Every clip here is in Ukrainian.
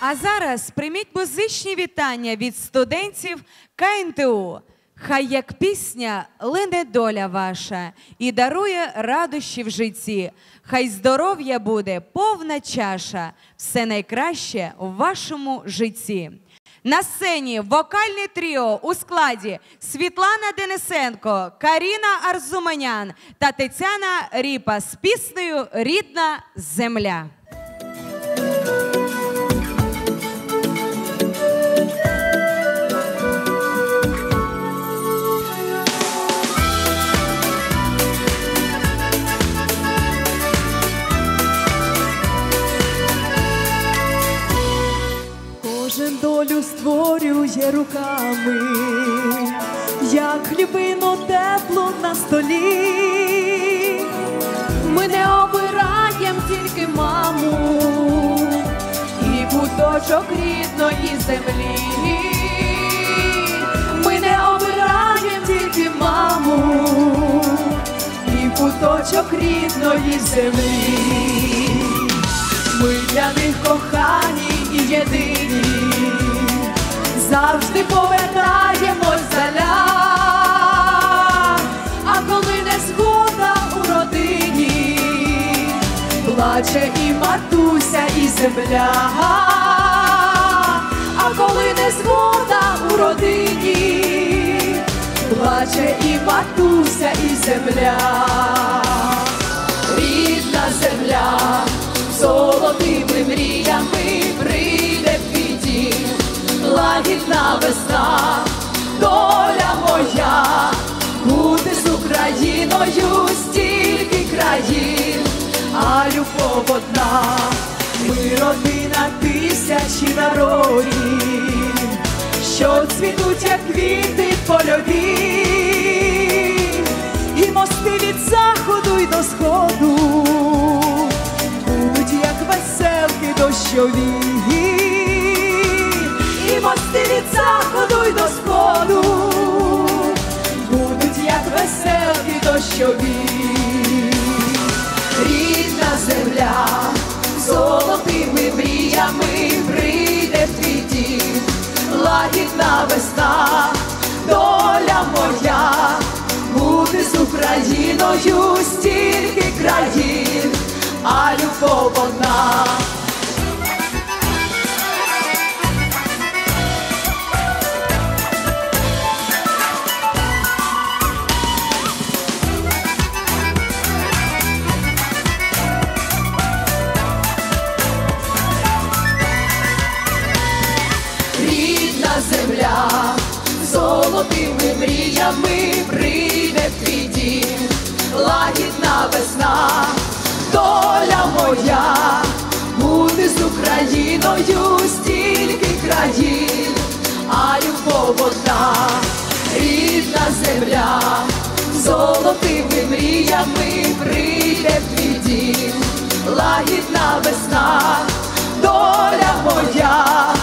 А зараз прийміть музичні вітання від студентів КНТУ. Хай як пісня лине доля ваша і дарує радощі в житті. Хай здоров'я буде повна чаша, все найкраще у вашому житті. На сцені вокальне тріо у складі Світлана Денисенко, Каріна Арзуманян та Тетяна Ріпа з піснею Рідна земля. Руками, як хлібину теплу на столі. Ми не обираєм тільки маму і куточок рідної землі. Ми не обираєм тільки маму і куточок рідної землі. Ми для них кохані і єдині, завжди повертаємось заля, а коли не згода у родині, плаче і матуся, і земля, а коли не згода у родині, плаче і матуся, і земля. Рідна земля, золотими мріями прийде лагідна весна, доля моя, бути з Україною стільки країн, а любов одна, ми родина тисячі народів, що цвітуть, як квіти польові. І мости від заходу й до сходу. Будуть як веселки дощові, мріями прийде в твій дім, лагідна весна, доля моя бути з Україною стільки країн, а любов одна. Рідна земля, золотими мріями прийде в твій дім, лагідна весна, доля моя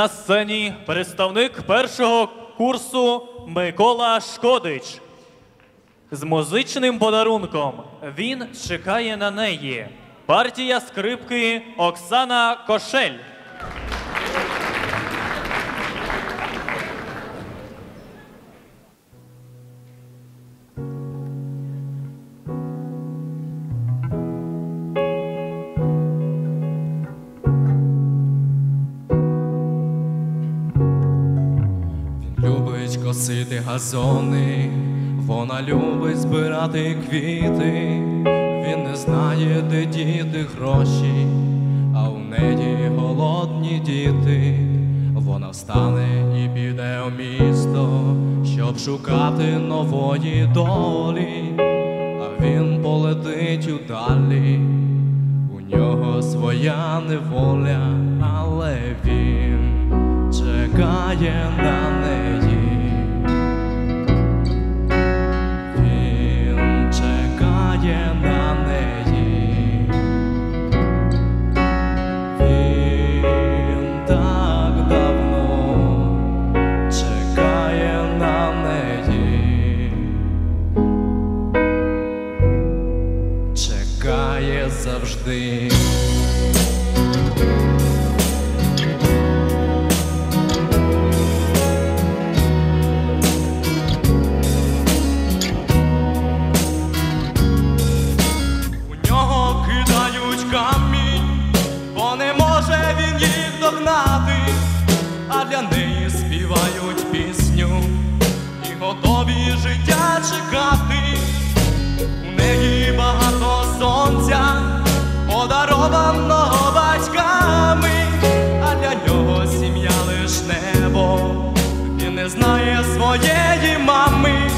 На сцені представник першого курсу Микола Шкодич. З музичним подарунком він чекає на неї. Партія скрипки Оксана Кошель. Косити газони, вона любить збирати квіти. Він не знає, де діти гроші, а у неї голодні діти. Вона встане і піде у місто, щоб шукати нової долі, а він полетить удалі. У нього своя неволя, але він чекає на неї. Готові життя чекати. У неї багато сонця, подарованого батьками, а для нього сім'я лиш небо. Він не знає своєї мами,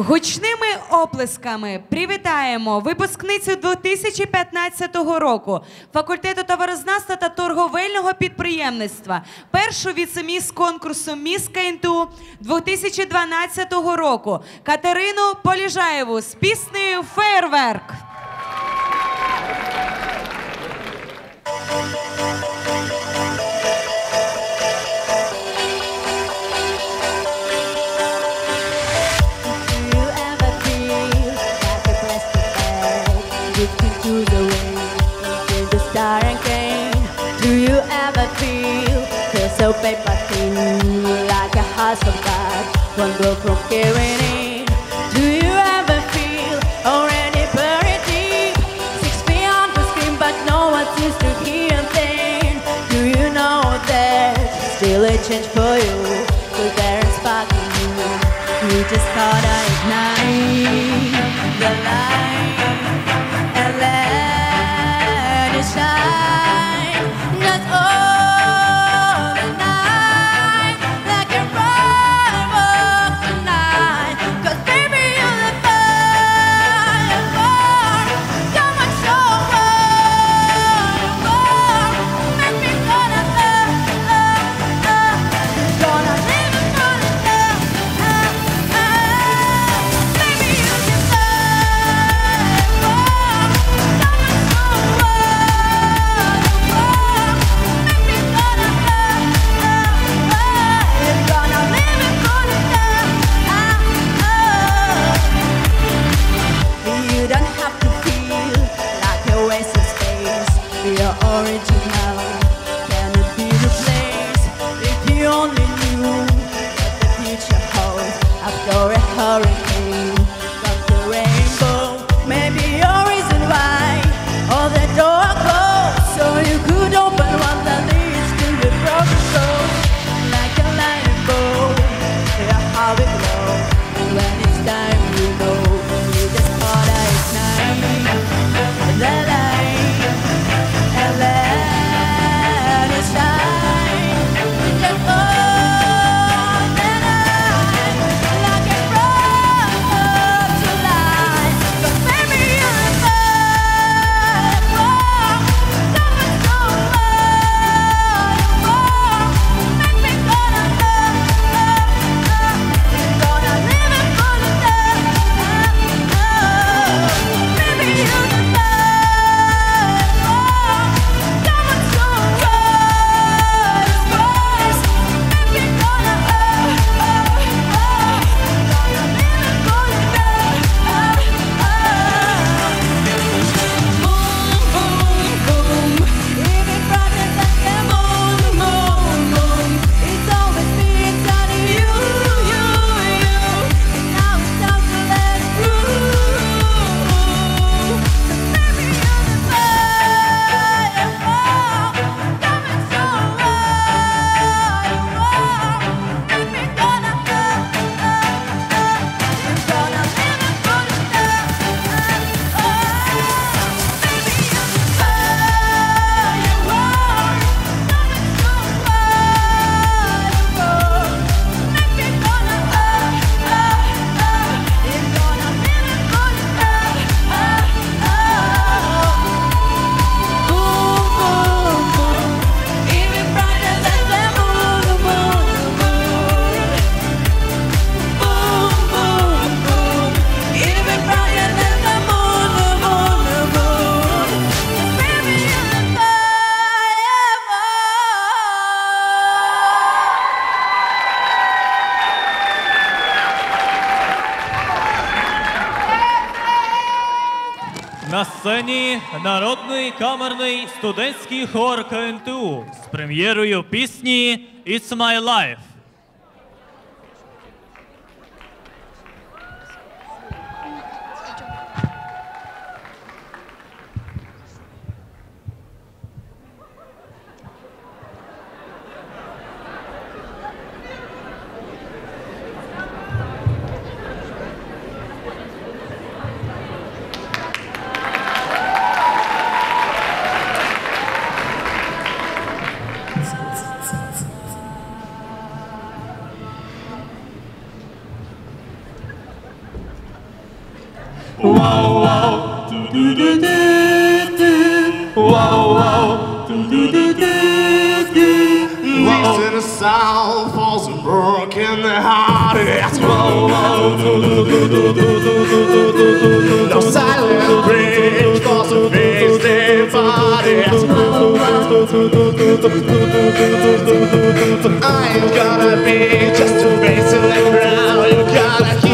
Гучними оплесками привітаємо випускницю 2015 року факультету товарознавства та торговельного підприємництва, першу віцеміс конкурсу Міс КНТУ 2012 року Катерину Поліжаєву з піснею Фейерверк. So paper thin like a house of cards, one blow from carrying in? Do you ever feel already buried deep, six feet under screen, but no one seems to hear a thing? Do you know that still a change for you? Cause there is spark in you. You just gotta ignite the light На сцені народний камерний студентський хор КНТУ з прем'єрою пісні It's My Life. wow wow, do do do do do, wow wow, do do do do do. West to the south, falls and broken hearted. Wow wow, do do do do do do do do. No silent bridge, cause the face they parted. I ain't gonna be just a face in the ground. You gotta.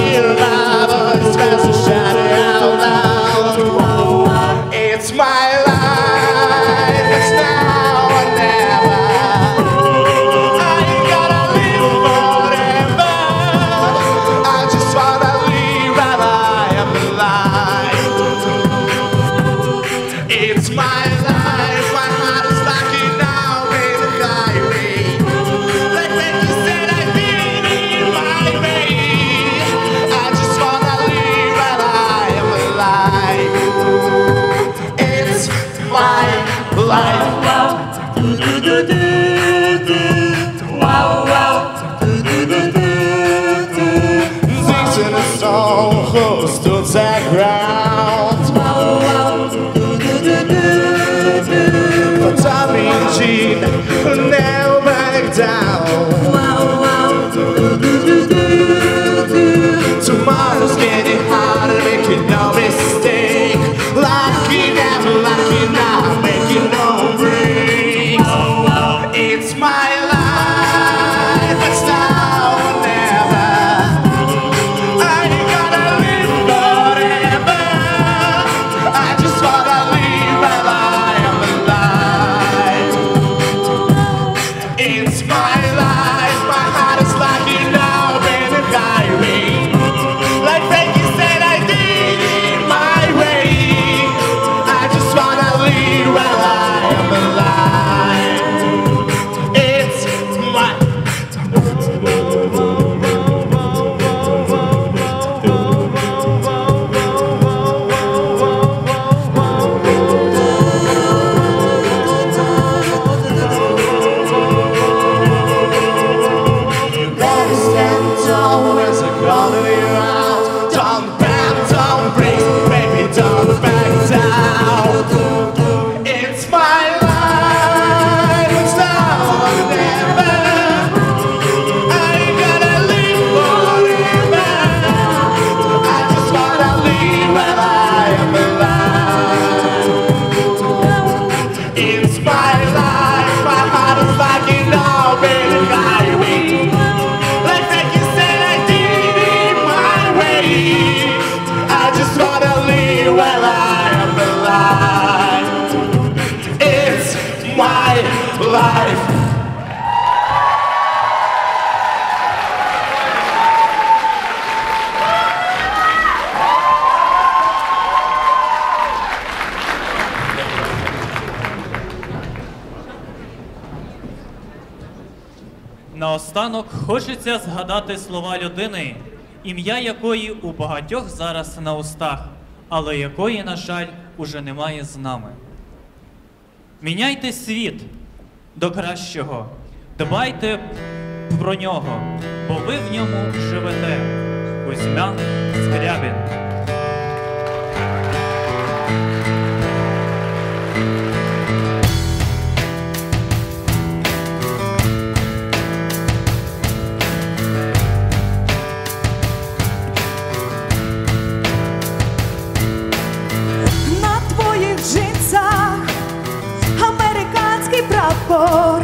Хочеться згадати слова людини, ім'я якої у багатьох зараз на устах, але якої, на жаль, уже немає з нами. Міняйте світ до кращого, дбайте про нього, бо ви в ньому живете. Кузьмян Скрябін. amor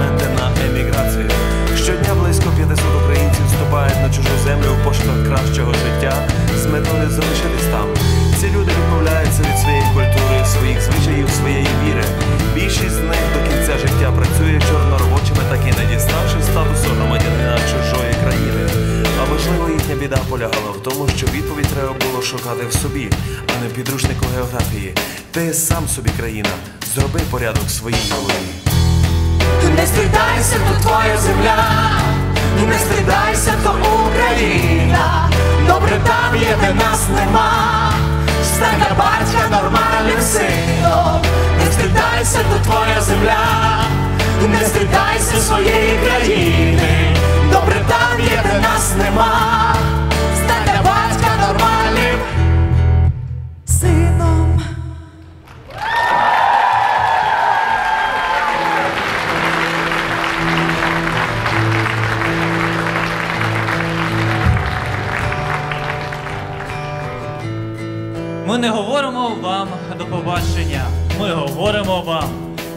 Документи на еміграцію. Щодня близько 500 українців вступають на чужу землю в пошуках кращого життя з метою залишитись там. Ці люди відмовляються від своєї культури, своїх звичаїв, своєї віри. Більшість з них до кінця життя працює чорноробочими, так і не діставши статусу громадянина чужої країни. А можливо, їхня біда полягала в тому, що відповідь треба було шукати в собі, а не в підручнику географії. Ти сам собі країна, зроби порядок своїй голові. Не стидайся, то твоя земля, не стидайся, то Україна. Добре там є, де нас нема. Стань батька нормальним сином. Не стидайся, то твоя земля, не стидайся своєї країни.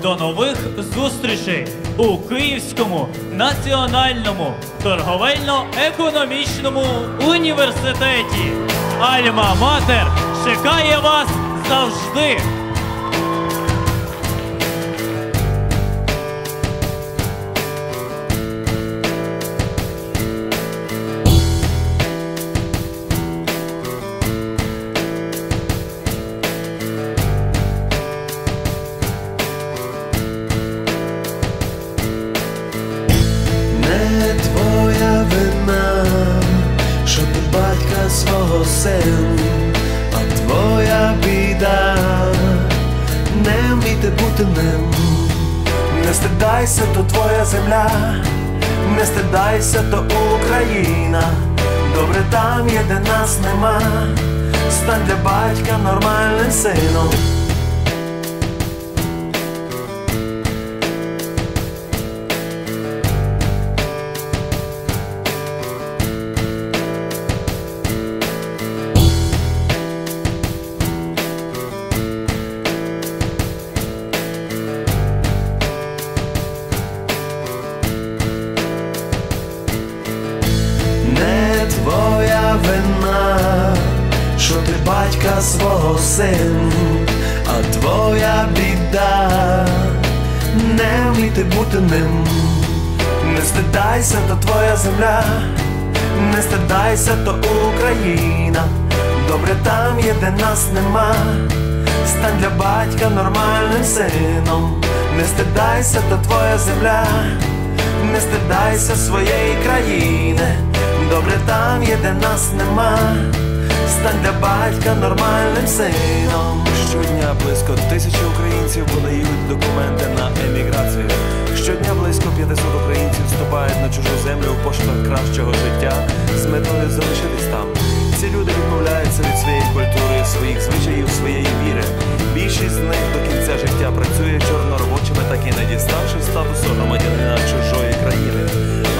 До нових зустрічей у Київському національному торговельно-економічному університеті. Альма Матер чекає вас завжди. Не то Україна. Добре там є, де нас нема. Стань для батька нормальним сином. Стидайся, то твоя земля, не стидайся, то Україна. Добре там є, де нас нема. Стань для батька нормальним сином. Не стидайся, то твоя земля, не стидайся своєї країни. Добре там є, де нас нема. Стань для батька нормальним сином. Щодня близько тисячі українців подають документи на еміграцію. Щодня близько 500 українців вступають на чужу землю в пошуках кращого життя з метою залишитись там. Ці люди відмовляються від своєї культури, своїх звичаїв, своєї віри. Більшість з них до кінця життя працює чорноробочими, так і не діставши статусу громадянина чужої країни.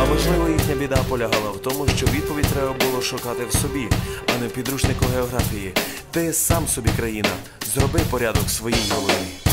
А можливо, їхня біда полягала в тому, що відповідь треба було шукати в собі, а не в підручнику географії. Ти сам собі країна, зроби порядок в своїй голові.